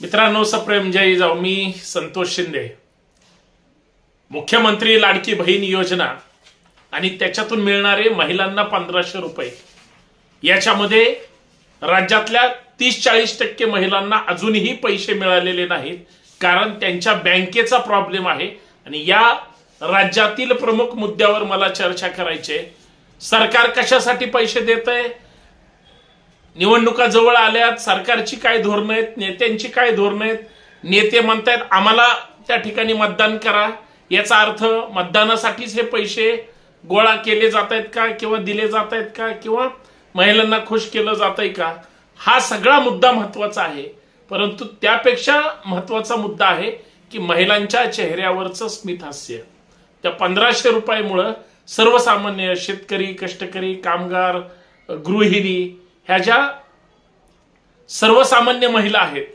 मित्रांनो सप्रेम जय जाऊ. मी संतोष शिंदे. मुख्यमंत्री लाडकी बहीण योजना आणि त्याच्यातून मिळणारे महिलांना पंधराशे रुपये. याच्यामध्ये राज्यातल्या तीस चाळीस टक्के महिलांना अजूनही पैसे मिळालेले नाहीत कारण त्यांच्या बँकेचा प्रॉब्लेम आहे. आणि या राज्यातील प्रमुख मुद्द्यावर मला चर्चा करायची आहे. सरकार कशासाठी पैसे देत आहे निवडणुका जवळ आल्यात सरकारची काय धोरणं आहेत नेत्यांची काय धोरणं आहेत? नेते म्हणतायत आम्हाला त्या ठिकाणी मतदान करा. याचा अर्थ मतदानासाठीच हे पैसे गोळा केले जात आहेत का किंवा दिले जात आहेत का किंवा महिलांना खुश केलं जात आहे का? हा सगळा मुद्दा महत्त्वाचा आहे. परंतु त्यापेक्षा महत्त्वाचा मुद्दा आहे की महिलांच्या चेहऱ्यावरचं स्मितहास्य. त्या पंधराशे रुपयामुळं सर्वसामान्य शेतकरी कष्टकरी कामगार गृहिणी ह्या ज्या सर्वसामान्य महिला आहेत.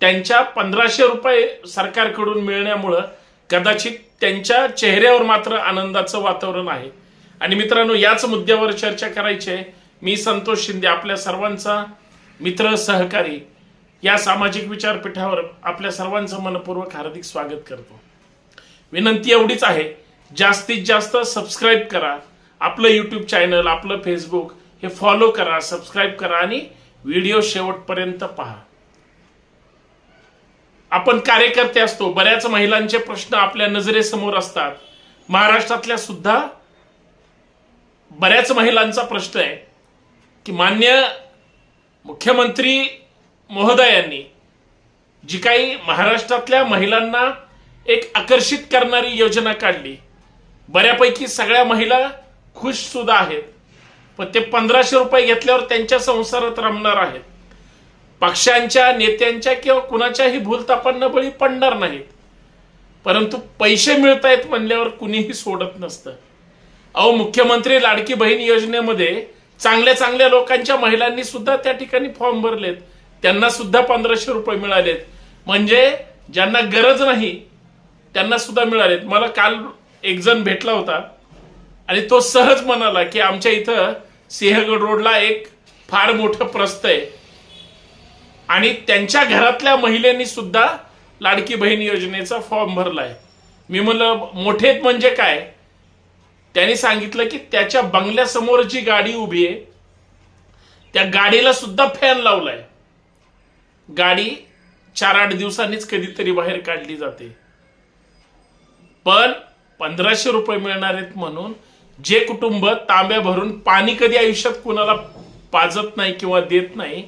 त्यांच्या पंधराशे रुपये सरकारकडून मिळण्यामुळं कदाचित त्यांच्या चेहऱ्यावर मात्र आनंदाचं वातावरण आहे. आणि मित्रांनो याच मुद्द्यावर चर्चा करायची आहे. मी संतोष शिंदे आपल्या सर्वांचा मित्र सहकारी या सामाजिक विचारपीठावर आपल्या सर्वांचं मनपूर्वक हार्दिक स्वागत करतो. विनंती एवढीच आहे जास्तीत जास्त सबस्क्राईब करा. आपलं यूट्यूब चॅनल आपलं फेसबुक हे फॉलो करा सबस्क्राईब करा आणि व्हिडिओ शेवटपर्यंत पहा. आपण कार्यकर्ते असतो बऱ्याच महिलांचे प्रश्न आपल्या नजरेसमोर असतात. महाराष्ट्रातल्या सुद्धा बऱ्याच महिलांचा प्रश्न आहे की मान्य मुख्यमंत्री महोदयांनी जी काही महाराष्ट्रातल्या महिलांना एक आकर्षित करणारी योजना काढली बऱ्यापैकी सगळ्या महिला खुश सुद्धा आहेत. पण ते पंधराशे रुपये घेतल्यावर त्यांच्या संसारात रमणार आहेत. पक्षांच्या नेत्यांच्या किंवा कुणाच्याही भूलतापांना बळी पडणार नाहीत. परंतु पैसे मिळतायत म्हणल्यावर कुणीही सोडत नसतं. अहो मुख्यमंत्री लाडकी बहीण योजनेमध्ये चांगल्या चांगल्या लोकांच्या महिलांनी सुद्धा त्या ठिकाणी फॉर्म भरलेत. त्यांना सुद्धा पंधराशे रुपये मिळालेत. म्हणजे ज्यांना गरज नाही त्यांना सुद्धा मिळालेत. मला काल एक जण भेटला होता आणि तो सहज म्हणाला की आमच्या इथं सिंहगड रोडला एक फार मोठं प्रस्त आहे. आणि त्यांच्या घरातल्या महिलांनी सुद्धा लाडकी बहीण योजनेचा फॉर्म भरलाय. मी म्हणलं मोठे म्हणजे काय? त्यांनी सांगितलं की त्याच्या बंगल्यासमोर जी गाडी उभी आहे त्या गाडीला सुद्धा फॅन लावलाय. गाडी चार आठ दिवसांनीच कधीतरी बाहेर काढली जाते. पण पंधराशे रुपये मिळणार आहेत म्हणून जे कुटुंब तांब्या भरून पाणी कधी आयुष्यात कुणाला पाजत नाही किंवा देत नाही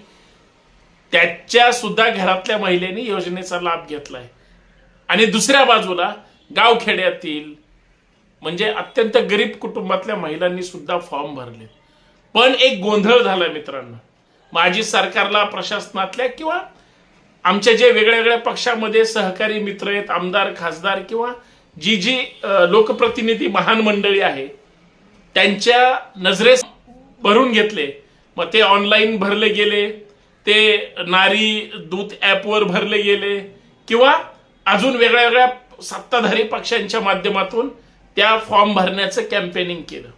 त्याच्या सुद्धा घरातल्या महिलेने योजनेचा लाभ घेतलाय. आणि दुसऱ्या बाजूला गावखेड्यातील म्हणजे अत्यंत गरीब कुटुंबातल्या महिलांनी सुद्धा फॉर्म भरले पण एक गोंधळ झाला मित्रांनो. माझी सरकारला प्रशासनातल्या किंवा आमच्या जे वेगळ्या वेगळ्या पक्षामध्ये सहकारी मित्र आहेत आमदार खासदार किंवा जी जी लोकप्रतिनिधी महान मंडळी आहे त्यांच्या नजरेस भरून घेतले. मग ते ऑनलाईन भरले गेले. ते नारी दूत ॲपवर भरले गेले. किंवा अजून वेगळ्या वेगळ्या सत्ताधारी पक्षांच्या माध्यमातून त्या फॉर्म भरण्याचं कॅम्पेनिंग केलं.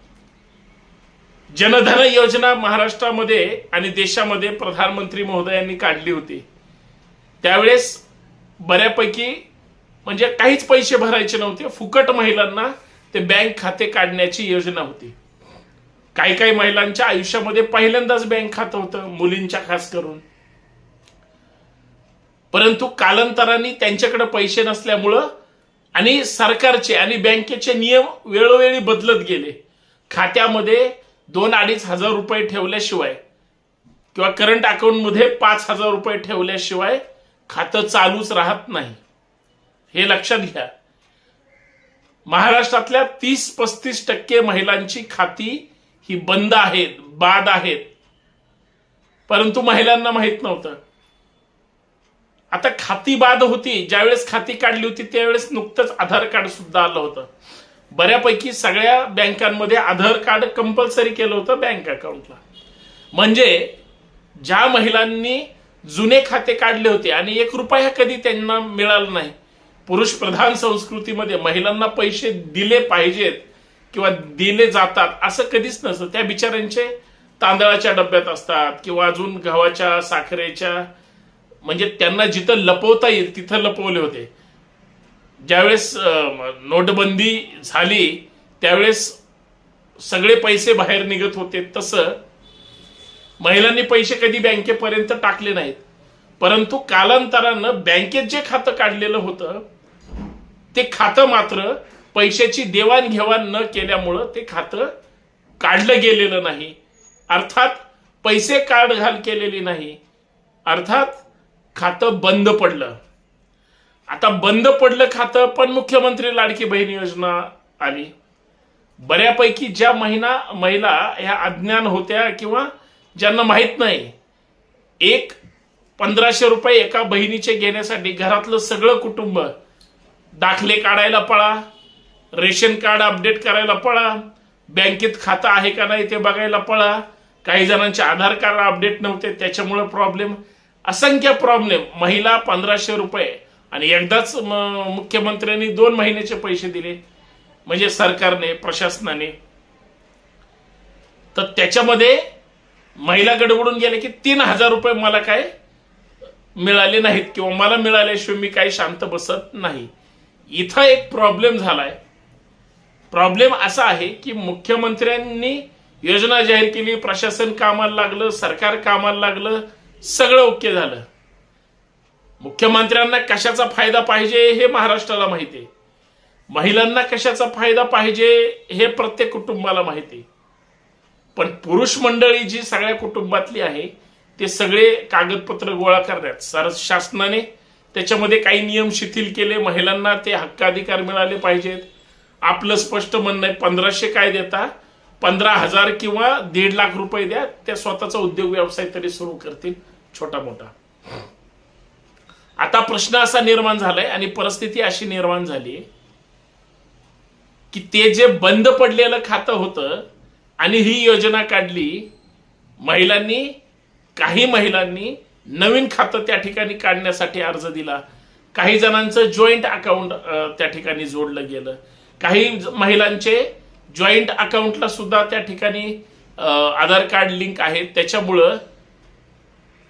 जनधन योजना महाराष्ट्रामध्ये आणि देशामध्ये प्रधानमंत्री महोदयांनी काढली होती. त्यावेळेस बऱ्यापैकी म्हणजे काहीच पैसे भरायचे नव्हते. फुकट महिलांना ते बँक खाते काढण्याची योजना होती. काही काही महिलांच्या आयुष्यामध्ये पहिल्यांदाच बँक खातं होतं मुलींच्या खास करून. परंतु कालांतराने त्यांच्याकडे पैसे नसल्यामुळं आणि सरकारचे आणि बँकेचे नियम वेळोवेळी बदलत गेले. खात्यामध्ये दोन अडीच हजार रुपये ठेवल्याशिवाय किंवा करंट अकाउंटमध्ये पाच हजार रुपये ठेवल्याशिवाय खातं चालूच राहत नाही. हे लक्षात घ्या. महाराष्ट्रातल्या तीस पस्तीस टक्के महिलांची खाती ही बंद आहेत बाद आहेत. परंतु महिलांना माहीत नव्हतं. आता खाती बाद होती. ज्यावेळेस खाती काढली होती त्यावेळेस नुकतंच आधार कार्ड सुद्धा आलं होतं. बऱ्यापैकी सगळ्या बँकांमध्ये आधार कार्ड कंपल्सरी केलं होतं बँक अकाउंटला. म्हणजे ज्या महिलांनी जुने खाते काढले होते आणि एक रुपया कधी त्यांना मिळाला नाही पुरुष प्रधान संस्कृतीमध्ये महिलांना पैसे दिले पाहिजेत किंवा दिले जातात असं कधीच नसतं. त्या बिचाऱ्यांचे तांदळाच्या डब्यात असतात किंवा अजून गव्हाच्या साखरेच्या म्हणजे त्यांना जिथं लपवता येईल तिथं लपवले होते. ज्यावेळेस नोटबंदी झाली त्यावेळेस सगळे पैसे बाहेर निघत होते तसं महिलांनी पैसे कधी बँकेपर्यंत टाकले नाहीत. परंतु कालांतरानं बँकेत जे खातं काढलेलं होतं ते खातं मात्र पैशाची देवाणघेवाण न केल्यामुळं ते खातं काढलं गेलेलं नाही. अर्थात पैसे काढ घाल केलेली नाही. अर्थात खातं बंद पडलं. आता बंद पडलं खातं पण मुख्यमंत्री लाडकी बहीण योजना आली. बऱ्यापैकी ज्या महिना महिला ह्या अज्ञान होत्या किंवा ज्यांना माहीत नाही एक पंधराशे रुपये एका बहिणीचे घेण्यासाठी घरातलं सगळं कुटुंब दाखले काढायला पळा रेशन कार्ड अपडेट करायला पळा बँकेत खातं आहे का नाही ते बघायला पळा. काही जणांचे आधार कार्ड अपडेट नव्हते त्याच्यामुळे प्रॉब्लेम असंख्य प्रॉब्लेम महिला पंधराशे रुपये. आणि एकदाच मुख्यमंत्र्यांनी दोन महिन्याचे पैसे दिले. म्हणजे सरकारने प्रशासनाने. तर त्याच्यामध्ये महिला गडबडून गेले की तीन हजार रुपये मला काय मिळाले नाहीत किंवा मला मिळाल्याशिवाय मी काही शांत बसत नाही. इथं एक प्रॉब्लेम झालाय. प्रॉब्लेम असा आहे की मुख्यमंत्र्यांनी योजना जाहीर केली प्रशासन कामाला लागलं सरकार कामाला लागलं सगळं ओके झालं. मुख्यमंत्र्यांना कशाचा फायदा पाहिजे हे महाराष्ट्राला माहिती आहे. महिलांना कशाचा फायदा पाहिजे हे प्रत्येक कुटुंबाला माहिती आहे. पण पुरुष मंडळी जी सगळ्या कुटुंबातली आहे ते सगळे कागदपत्र गोळा करण्यात सर शासनाने त्याच्यामध्ये काही नियम शिथिल केले. महिलांना ते हक्काधिकार मिळाले पाहिजेत. आपलं स्पष्ट म्हणणं आहे पंधराशे काय देता? पंधरा हजार किंवा दीड लाख रुपये द्या. त्या स्वतःचा उद्योग व्यवसाय तरी सुरू करतील छोटा मोठा. आता प्रश्न असा निर्माण झालाय आणि परिस्थिती अशी निर्माण झाली की ते जे बंद पडलेलं खातं होतं आणि ही योजना काढली महिलांनी काही महिलांनी नवीन खातं त्या ठिकाणी काढण्यासाठी अर्ज दिला. काही जणांचं जॉईंट अकाउंट त्या ठिकाणी जोडलं गेलं. काही महिलांचे जॉईंट अकाउंटला सुद्धा त्या ठिकाणी आधार कार्ड लिंक आहे त्याच्यामुळं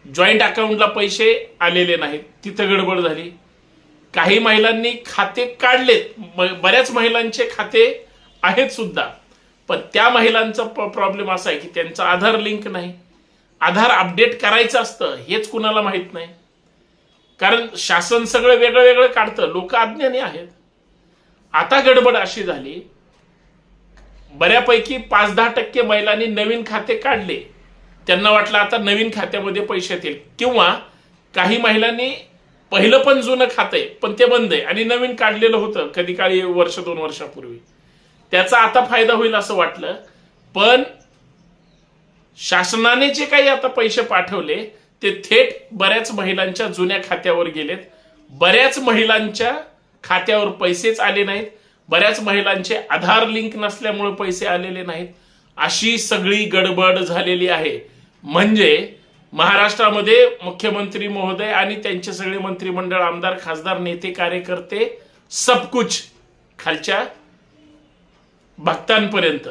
जॉईंट अकाउंटला पैसे आलेले नाहीत. तिथं गडबड झाली. काही महिलांनी खाते काढलेत. बऱ्याच महिलांचे खाते आहेत सुद्धा. पण त्या महिलांचा प्रॉब्लेम असा आहे की त्यांचा आधार लिंक नाही. आधार अपडेट करायचं असतं हेच कुणाला माहीत नाही. कारण शासन सगळं वेगळं वेगळं काढतं लोक अज्ञानी आहेत. आता गडबड अशी झाली बऱ्यापैकी पाच दहा टक्के महिलांनी नवीन खाते काढले. त्यांना वाटलं आता नवीन खात्यामध्ये पैसे येतील. किंवा काही महिलांनी पहिलं पण जुनं खातं आहे पण ते बंद आहे. आणि नवीन काढलेलं होतं कधी काळी वर्ष दोन वर्षापूर्वी. त्याचा आता फायदा होईल असं वाटलं. पण शासनाने जे काही आता पैसे पाठवले ते थेट बऱ्याच महिलांच्या जुन्या खात्यावर गेलेत. बऱ्याच महिलांच्या खात्यावर पैसेच आले नाहीत. बऱ्याच महिलांचे आधार लिंक नसल्यामुळे पैसे आलेले नाहीत. अशी सगळी गडबड झालेली आहे. म्हणजे महाराष्ट्रामध्ये मुख्यमंत्री महोदय आणि त्यांचे सगळे मंत्रिमंडळ आमदार खासदार नेते कार्यकर्ते सबकुच खालच्या भक्तांपर्यंत.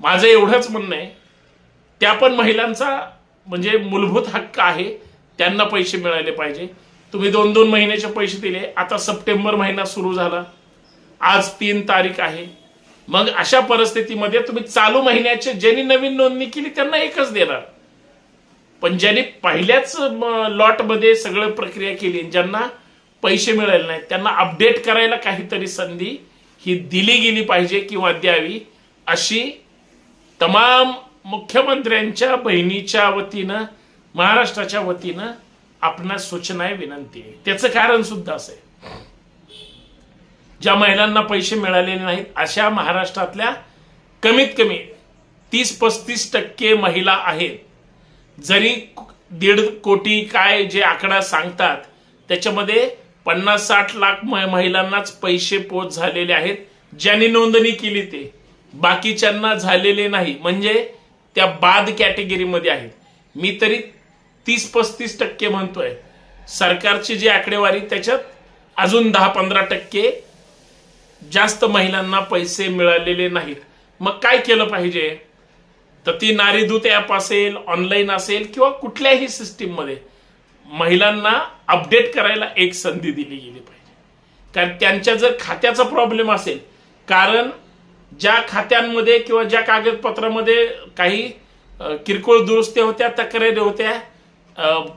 माझं एवढंच म्हणणं आहे. त्या पण महिलांचा म्हणजे मूलभूत हक्क आहे. त्यांना पैसे मिळाले पाहिजे. तुम्ही दोन दोन महिन्याचे पैसे दिले. आता सप्टेंबर महिना सुरू झाला. आज तीन तारीख आहे. मग अशा परिस्थितीमध्ये तुम्ही चालू महिन्याचे ज्यांनी नवीन नोंदणी केली त्यांना एकच देणार. पण ज्यांनी पहिल्याच लॉटमध्ये सगळं प्रक्रिया केली ज्यांना पैसे मिळाले नाहीत त्यांना अपडेट करायला काहीतरी संधी ही दिली गेली पाहिजे किंवा द्यावी अशी तमाम मुख्यमंत्र्यांच्या बहिणीच्या वतीनं महाराष्ट्राच्या वतीनं आपणास सूचना आहे विनंती आहे. त्याचं कारण सुद्धा असं आहे. ज्या महिलांना पैसे मिळालेले नाहीत अशा महाराष्ट्रातल्या कमीत कमी तीस पस्तीस टक्के महिला आहेत. जरी दीड कोटी काय जे आकडा सांगतात त्याच्यामध्ये पन्नास साठ लाख महिलांनाच पैसे पोच झालेले आहेत. ज्यांनी नोंदणी केली ते बाकीच्यांना झालेले नाही. म्हणजे त्या बाद कॅटेगरीमध्ये आहेत मी तरी तीस पस्तीस टक्के म्हणतोय. सरकारची जी आकडेवारी त्याच्यात अजून दहा पंधरा टक्के जास्त महिलांना पैसे मिळालेले नाहीत. मग काय केलं पाहिजे? तर ती नारीदूत ॲप असेल ऑनलाईन असेल किंवा कुठल्याही सिस्टीममध्ये महिलांना अपडेट करायला एक संधी दिली गेली पाहिजे. कारण त्यांच्या जर खात्याचा प्रॉब्लेम असेल कारण ज्या खात्यांमध्ये किंवा ज्या कागदपत्रामध्ये काही किरकोळ दुरुस्त्या होत्या तक्रारी होत्या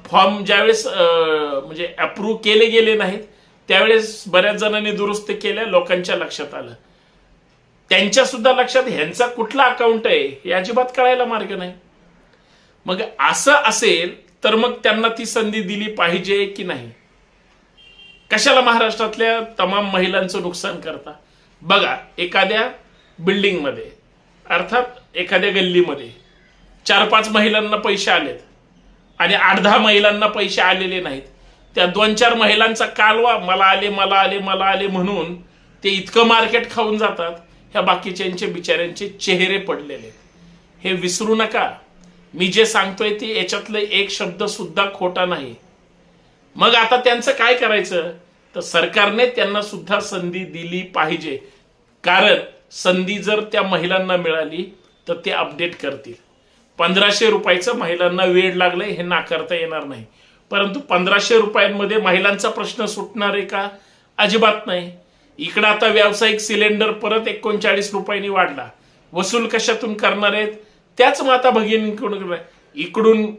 फॉर्म ज्यावेळेस म्हणजे अप्रूव्ह केले गेले नाहीत त्यावेळेस बऱ्याच जणांनी दुरुस्त केल्या लोकांच्या लक्षात आलं. त्यांच्या सुद्धा लक्षात ह्यांचा कुठला अकाउंट आहे हे अजिबात कळायला मार्ग नाही. मग असं असेल तर मग त्यांना ती संधी दिली पाहिजे की नाही? कशाला महाराष्ट्रातल्या तमाम महिलांचं नुकसान करता? बघा एखाद्या बिल्डिंगमध्ये. अर्थात एखाद्या गल्लीमध्ये. चार पाच महिलांना पैसे आलेत आणि आठ दहा महिलांना पैसे आलेले नाहीत. त्या दोन चार महिलांचा कालवा मला आले मला आले मला आले म्हणून ते इतकं मार्केट खाऊन जातात ह्या बाकीच्यांचे बिचाऱ्यांचे चेहरे पडलेले. हे विसरू नका. मी जे सांगतोय ते याच्यातलं एक शब्द सुद्धा खोटा नाही. मग आता त्यांचं काय करायचं? तर सरकारने त्यांना सुद्धा संधी दिली पाहिजे. कारण संधी जर त्या महिलांना मिळाली तर ते अपडेट करतील. पंधराशे रुपयाचं महिलांना वेळ लागलंय हे नाकारता येणार नाही. परंतु पंधराशे रुपयांमध्ये महिलांचा प्रश्न सुटणार आहे का? अजिबात नाही. इकडं आता व्यावसायिक सिलेंडर परत एकोणचाळीस रुपयांनी वाढला. वसूल कशातून करणार आहेत? त्याच माता भगिनींकडून इकडून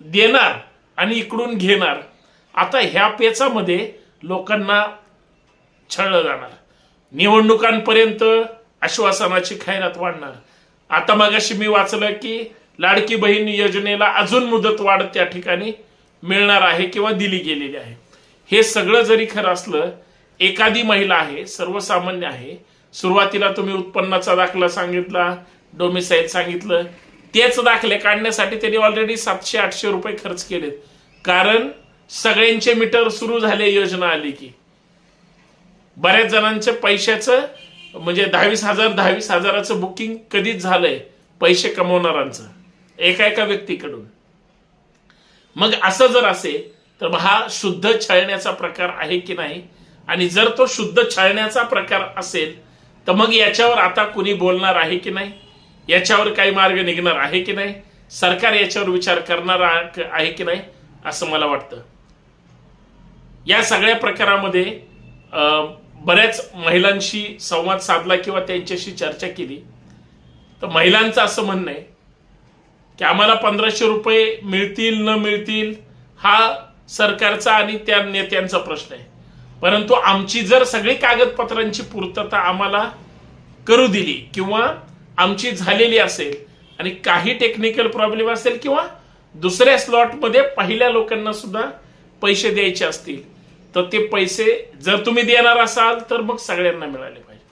देणार आणि इकडून घेणार. आता ह्या पेचामध्ये लोकांना छळलं जाणार. निवडणुकांपर्यंत आश्वासनाची खैरात वाढणार. आता मगाशी मी वाचलं की लाडकी बहीण योजनेला अजून मुदत वाढ त्या ठिकाणी मिळणार आहे किंवा दिली गेलेली आहे. हे सगळं जरी खरं असलं एखादी महिला आहे सर्वसामान्य आहे सुरुवातीला तुम्ही उत्पन्नाचा दाखला सांगितला डोमिसाईल सांगितलं तेच दाखले काढण्यासाठी त्यांनी ऑलरेडी सातशे आठशे रुपये खर्च केलेत. कारण सगळ्यांचे मीटर सुरू झाले योजना आली की. बऱ्याच जणांचं पैशाचं म्हणजे दहावीस हजार दहावीस हजाराचं बुकिंग कधीच झालंय पैसे कमवणाऱ्यांचं. एका एका व्यक्तीकडून. मग असं जर असेल तर हा शुद्ध छळण्याचा प्रकार आहे की नाही? आणि जर तो शुद्ध छळण्याचा प्रकार असेल तर मग याच्यावर आता कुणी बोलणार आहे की नाही? याच्यावर काही मार्ग निघणार आहे की नाही? सरकार याच्यावर विचार करणार आहे की नाही? असं मला वाटतं. या सगळ्या प्रकारामध्ये बऱ्याच महिलांशी संवाद साधला किंवा त्यांच्याशी चर्चा केली. तर महिलांचं असं म्हणणं आहे की आम्हाला पंधराशे रुपये मिळतील न मिळतील हा सरकारचा आणि त्या नेत्यांचा प्रश्न आहे. परंतु आमची जर सगळी कागदपत्रांची पूर्तता आम्हाला करू दिली किंवा आमची झालेली असेल आणि काही टेक्निकल प्रॉब्लेम असेल किंवा दुसऱ्या स्लॉटमध्ये पहिल्या लोकांना सुद्धा पैसे द्यायचे असतील तर ते पैसे जर तुम्ही देणार असाल तर मग सगळ्यांना मिळाले पाहिजे.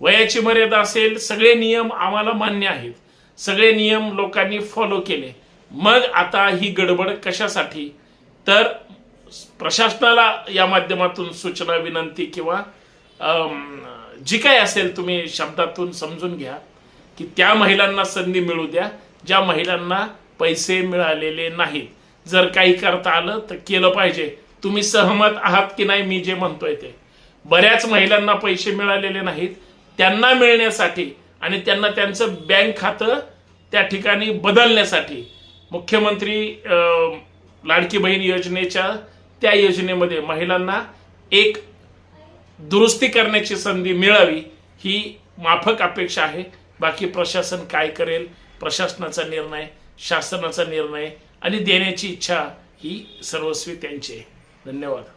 वयाची मर्यादा असेल सगळे नियम आम्हाला मान्य आहेत. सगळे नियम लोकांनी फॉलो केले. मग आता ही गडबड कशासाठी? तर प्रशासनाला या माध्यमातून सूचना विनंती किंवा जी काय असेल तुम्ही शब्दातून समजून घ्या की त्या महिलांना संधी मिळू द्या ज्या महिलांना पैसे मिळालेले नाहीत. जर काही करता आलं तर केलं पाहिजे. तुम्ही सहमत आहात की नाही मी जे म्हणतोय ते. बऱ्याच महिलांना पैसे मिळालेले नाहीत त्यांना मिळण्यासाठी आणि त्यांना त्यांचं बँक खातं त्या ठिकाणी बदलण्यासाठी मुख्यमंत्री लाडकी बहीण योजनेच्या त्या योजनेमध्ये महिलांना एक दुरुस्ती करण्याची संधी मिळावी ही माफक अपेक्षा आहे. बाकी प्रशासन काय करेल प्रशासनाचा निर्णय शासनाचा निर्णय आणि देण्याची इच्छा ही सर्वस्वी त्यांची आहे. धन्यवाद.